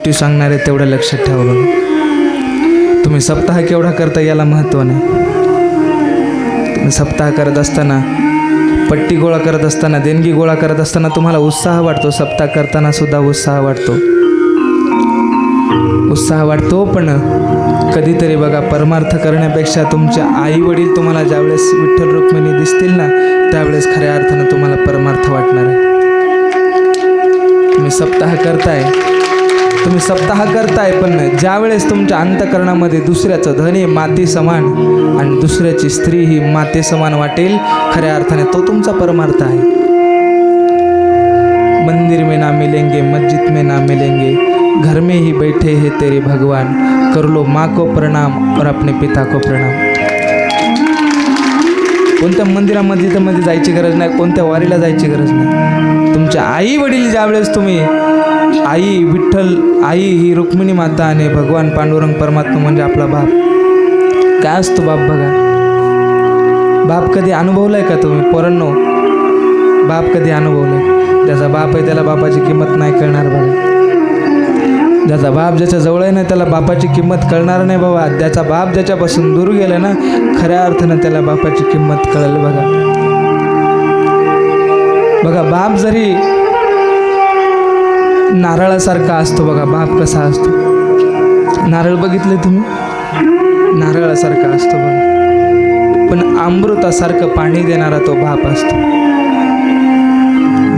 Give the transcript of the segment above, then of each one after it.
गोष्टी सांगणारे तेवढं लक्षात ठेवा बघा. तुम्ही सप्ताह केवढा करता याला महत्त्व नाही. तुम्ही सप्ताह करत असताना पट्टी गोळा करत असताना देणगी गोळा करत असताना तुम्हाला उत्साह वाटतो. सप्ताह करताना सुद्धा उत्साह वाटतो. उत्साह वाटतो पण कधीतरी बघा परमार्थ करण्यापेक्षा तुमच्या आई वडील तुम्हाला ज्यावेळेस विठ्ठल रुक्मिणी दिसतील ना त्यावेळेस खऱ्या अर्थानं तुम्हाला परमार्थ वाटणार आहे. तुम्ही सप्ताह करताय तुम्ही सप्ताह करताय पण ज्यावेळेस तुमच्या अंतकरणामध्ये दुसऱ्याचं धन हे माती समान आणि दुसऱ्याची स्त्री ही माते समान वाटेल खऱ्या अर्थाने तो तुमचा परमार्थ आहे. मंदिर में ना मिलेंगे मस्जिद में ना मिलेंगे घर में ही बैठे हैं तेरे भगवान। कर लो माँ को प्रणाम और अपने पिता को प्रणाम। कोणत्या मंदिरामध्ये मध्ये जायची गरज नाही कोणत्या वारीला जायची गरज नाही. तुमच्या आई वडील ज्यावेळेस तुम्ही आई विठ्ठल आई ही रुक्मिणी माता आणि भगवान पांडुरंग परमात्मा म्हणजे आपला बाप. काय असतो बाप बघा. बाप कधी अनुभवलाय का तुम्ही? पोरांनो बाप कधी अनुभवलाय? ज्याचा बाप आहे त्याला बापाची किंमत नाही कळणार बघा. ज्याचा बाप ज्याच्या जवळ आहे ना त्याला बापाची किंमत कळणार नाही बाबा. त्याचा बाप ज्याच्यापासून दूर गेला ना खऱ्या अर्थानं त्याला बापाची किंमत कळेल बघा. बघा बाप जरी नारळासारखा असतो बघा बाप कसा असतो. नारळ बघितले तुम्ही? नारळासारखा असतो बघा. पण अमृतासारखं पाणी देणारा तो बाप असतो.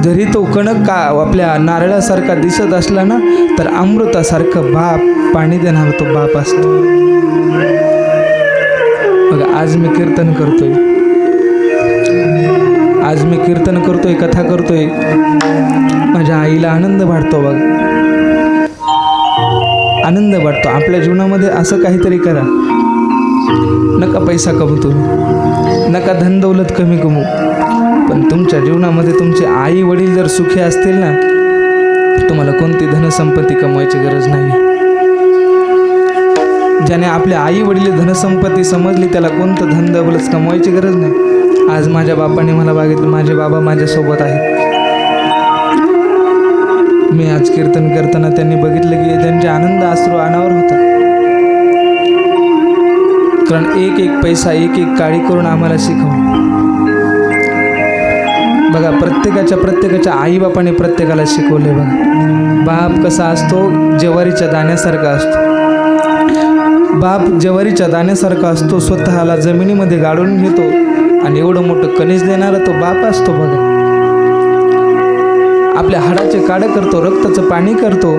जरी तो कणक का आपल्या नारळासारखा दिसत असला ना तर अमृतासारखं बाप पाणी देणारा तो बाप असतो. बघा आज मी कीर्तन करतोय. आज मी कीर्तन करतोय कथा करतोय. माझ्या आईला आनंद वाटतो बघ. आनंद वाटतो. आपल्या जीवनामध्ये असं काहीतरी करा. नका पैसा कमू तुम्ही. नका धनदौलत कमी कमवू. पण तुमच्या जीवनामध्ये तुमचे आई वडील जर सुखी असतील ना तुम्हाला कोणती धनसंपत्ती कमवायची गरज नाही ज्याने आपल्या आई वडील धनसंपत्ती समजली त्याला कोणतं धन दौलत कमवायची गरज नाही. आज माझ्या बापाने मला बघितलं. माझे बाबा माझ्यासोबत आहेत. मी आज कीर्तन करताना त्यांनी बघितलं की त्यांचे आनंद अश्रू अनावर होता कारण एक एक पैसा एक एक काळी करून आम्हाला शिकवलं बघा प्रत्येकाच्या प्रत्येकाच्या आईबापाने प्रत्येकाला शिकवले बघा. बाप कसा असतो? जवारीच्या दाण्यासारखा असतो. बाप जवारीच्या दाण्यासारखा असतो स्वतःला जमिनीमध्ये गाडून घेतो. आणि एवढं मोठं कणीस देणारा तो बाप असतो बघा. आपल्या हाडाचे काडं करतो रक्ताचं पाणी करतो.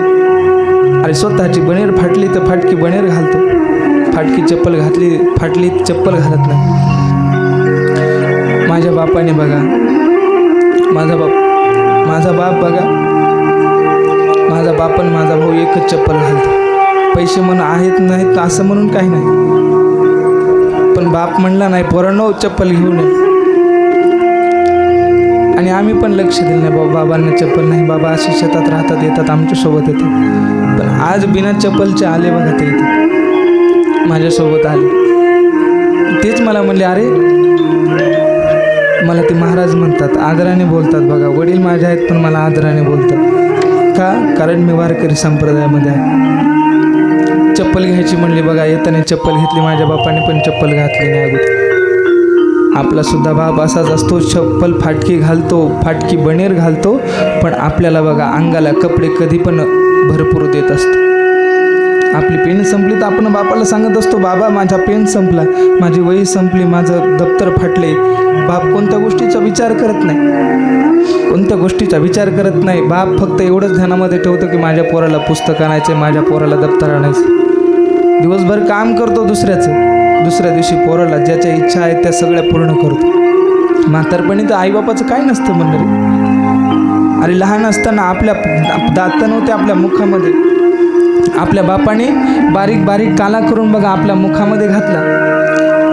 आणि स्वतःची बनेर फाटली तर फाटकी बनेर घालतो. फाटकी चप्पल घातली फाटली चप्पल घालत नाही. माझ्या बापाने बघा माझा बाप माझा बाप बघा माझा बाप आणि माझा भाऊ एकच चप्पल घालतो. पैसे म्हणून आहेत नाहीत असं म्हणून काही नाही. पण बाप म्हणला नाही पोरांनो चप्पल घेऊन ये. आणि आम्ही पण लक्ष दिलं नाही बाबा बाबांना चप्पल नाही. बाबा असे शेतात राहतात येतात आमच्यासोबत येतात. पण आज बिना चप्पलचे आले बघा ते इथे. माझ्यासोबत आले. तेच मला म्हणले अरे मला ते महाराज म्हणतात आदराने बोलतात बघा. वडील माझे आहेत पण मला आदराने बोलतात. का? कारण मी वारकरी संप्रदायामध्ये आहे. चप्पल घ्यायची म्हणली बघा येताना चप्पल घेतली माझ्या बापाने पण चप्पल घातली नाही अगोदर. आपला सुद्धा बाप असाच असतो चप्पल फाटकी घालतो फाटकी बनेर घालतो पण आपल्याला बघा अंगाला कपडे कधी पण भरपूर देत असतो. आपली पेन संपली तर आपण बापाला सांगत असतो बाबा माझा पेन संपला माझी वही संपली माझं दप्तर फाटले. बाप कोणत्या गोष्टीचा विचार करत नाही. कोणत्या गोष्टीचा विचार करत नाही. बाप फक्त एवढंच ध्यानामध्ये ठेवतो की माझ्या पोराला पुस्तक आणायचे माझ्या पोराला दप्तर आणायचं दिवसभर काम करतो दुसऱ्याचं. दुसऱ्या दिवशी पोराला ज्याच्या इच्छा आहेत त्या सगळ्या पूर्ण करतो. म्हातारपणी तर आईबापाचं काय नसतं म्हणणारे अरे लहान असताना आपल्या दात नव्हते आपल्या मुखामध्ये. आपल्या बापाने बारीक बारीक काला करून बघा आपल्या मुखामध्ये घातला.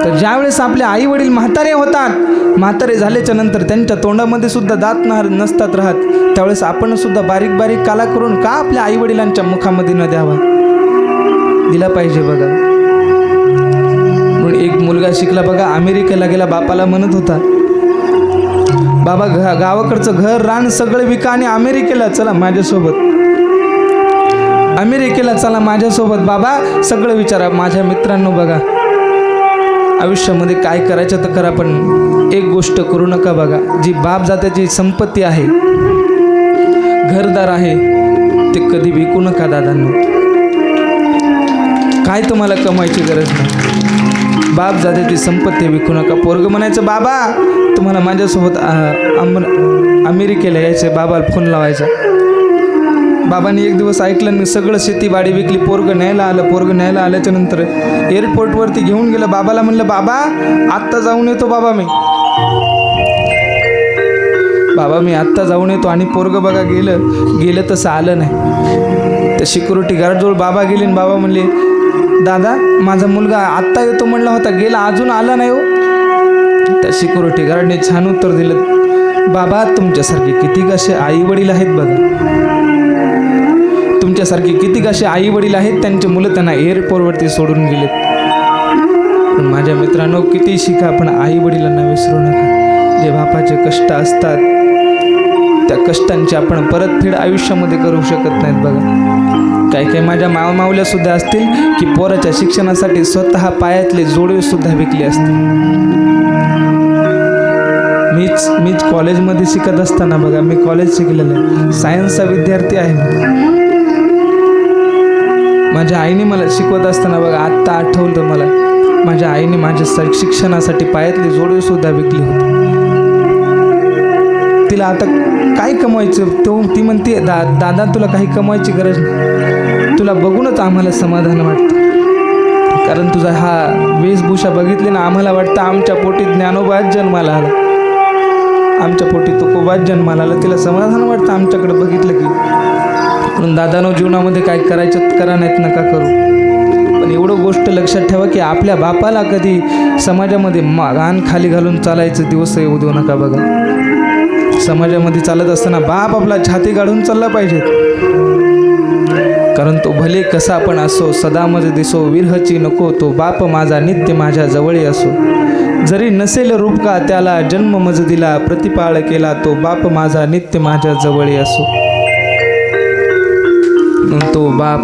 तर ज्यावेळेस आपले आई वडील म्हातारे होतात म्हातारे झाल्याच्यानंतर त्यांच्या तोंडामध्ये सुद्धा दात न नसतात राहत. त्यावेळेस आपण सुद्धा बारीक बारीक काला करून का आपल्या आई वडिलांच्या मुखामध्ये न द्यावा? दिला पाहिजे बघा. म्हणून एक मुलगा शिकला बघा अमेरिकेला गेला बापाला म्हणत होता बाबा घ गावाकडचं घर रान सगळं विका आणि अमेरिकेला चला माझ्यासोबत. अमेरिकेला चला माझ्यासोबत. बाबा सगळं विचारा माझ्या मित्रांनो बघा. आयुष्यामध्ये काय करायचं तर करा पण एक गोष्ट करू नका बघा. जी बाप जात्याची संपत्ती आहे घरदार आहे ते कधी विकू नका दादांना. काय तुम्हाला कमायची गरज नाही? बाप जात्याची संपत्ती विकू नका. पोरग म्हणायचं बाबा तुम्हाला माझ्यासोबत अमेरिकेला यायचं बाबाला फोन लावायचा. बाबांनी एक दिवस ऐकलं आणि सगळं शेतीबाडी विकली. पोरग न्यायला आलं पोरग न्यायला आल्याच्यानंतर एअरपोर्टवरती घेऊन गेलं. बाबाला म्हणलं बाबा आत्ता जाऊन येतो बाबा मी. बाबा मी आत्ता जाऊन येतो आणि पोरग बघा गेलं गेलं तसं आलं नाही. तर सिक्युरिटी गार्डजवळ बाबा गेले आणि बाबा म्हणले दादा माझा मुलगा आत्ता येतो म्हणला होता गेला अजून आला नाही हो. त्या सिक्युरिटी गार्डने छान उत्तर दिलं. बाबा तुमच्यासारखे किती कसे आई वडील आहेत बघा. तुमच्यासारखे किती असे आई वडील आहेत त्यांचे मुलं त्यांना एअरपोर्टवरती सोडून गेलेत. पण माझ्या मित्रांनो किती शिका पण आई वडिलांना विसरू नका. जे बापाचे कष्ट असतात त्या कष्टांची आपण परतफेड आयुष्यामध्ये करू शकत नाहीत बघा. काही काही माझ्या माव असतील की पोराच्या शिक्षणासाठी स्वतः पायातले जोडवेसुद्धा विकले असतील. मीच मीच कॉलेजमध्ये शिकत असताना बघा मी कॉलेज शिकलेलं आहे. सायन्सचा विद्यार्थी आहे माझ्या आईने मला शिकवत असताना बघा आत्ता आठवलं मला. माझ्या आईने माझ्या स- शिक्षणासाठी पायातले जोडवेसुद्धा विकली होती. तिला आता काय कमवायचं? तो ती म्हणते दा दादा तुला काही कमवायची गरज नाही. तुला बघूनच आम्हाला समाधान वाटतं. कारण तुझा हा वेशभूषा बघितली ना आम्हाला वाटतं आमच्या पोटी ज्ञानोबाच जन्माला आला. आमच्या पोटी तुकोबाच जन्माला आला. तिला समाधान वाटतं आमच्याकडे बघितलं की. म्हणून दादानो जीवनामध्ये काय करायचं करा नाहीत नका करू. पण एवढं गोष्ट लक्षात ठेवा की आपल्या बापाला कधी समाजामध्ये मान खाली घालून चालायचं दिवस येऊ देऊ नका बघा. समाजामध्ये चालत असताना बाप आपला छाती काढून चालला पाहिजे. कारण तो भले कसा पण असो सदा मज दिसो विरहची नको तो बाप माझा नित्य माझ्या जवळी असो. जरी नसेल रूप का त्याला जन्म मज दिला प्रतिपाळ केला तो बाप माझा नित्य माझ्या जवळी असो. तो बाप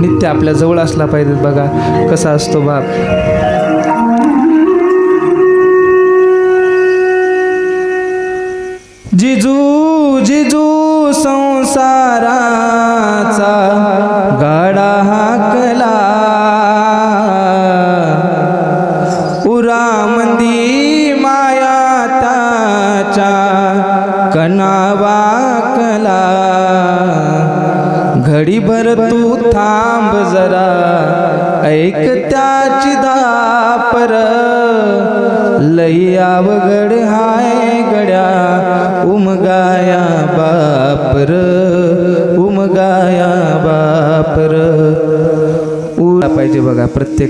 नित्य आपल्या जवळ असला पाहिजे बघा कसा असतो बाप. जिजू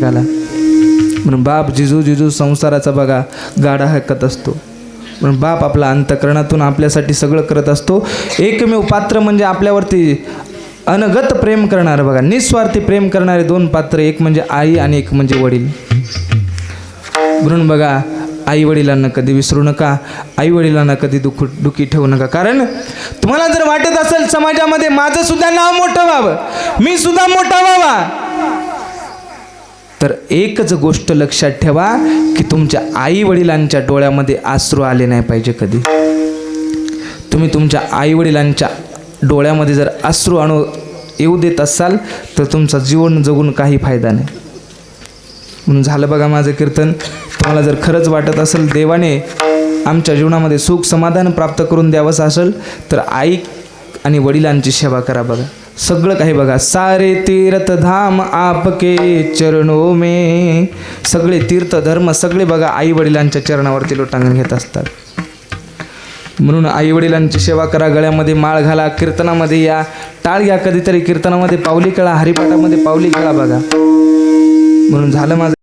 प्रत्येकाला म्हणून बाप जिजू जिजू संसाराचा बघा गाडा हकत असतो. म्हणून बाप आपला अंतकरणातून आपल्यासाठी सगळं करत असतो. एकमेव पात्र म्हणजे आपल्यावरती अनगत प्रेम करणारं बघा निस्वार्थी प्रेम करणारे दोन पात्र एक म्हणजे आई आणि एक म्हणजे वडील. म्हणून बघा आई वडिलांना कधी विसरू नका आई वडिलांना कधी दुःख दुःखी ठेवू नका. कारण तुम्हाला जर वाटत असेल समाजामध्ये माझं सुद्धा नाव मोठं व्हावं मी सुद्धा मोठा व्हावा तर एकच गोष्ट लक्षात ठेवा की तुमच्या आई वडिलांच्या डोळ्यामध्ये आश्रू आले नाही पाहिजे कधी. तुम्ही तुमच्या आई वडिलांच्या डोळ्यामध्ये जर आश्रू आणू येऊ देत असाल तर तुमचा जीवन जगून काही फायदा नाही. म्हणून झालं बघा माझं कीर्तन. तुम्हाला जर खरंच वाटत असेल देवाने आमच्या जीवनामध्ये सुख समाधान प्राप्त करून द्यावंसं असेल तर आई आणि वडिलांची सेवा करा बघा. सगळं काही बघा. सारे तीर्थधाम आपके चरणो मे. सगळे तीर्थ धर्म सगळे बघा आई वडिलांच्या चरणावरती लोटांगण घेत असतात. म्हणून आई वडिलांची सेवा करा गळ्यामध्ये माळ घाला कीर्तनामध्ये या. टाळ घ्या कधीतरी कीर्तनामध्ये पावली कळा हरिपाठामध्ये पावली कळा बघा. म्हणून झालं माझं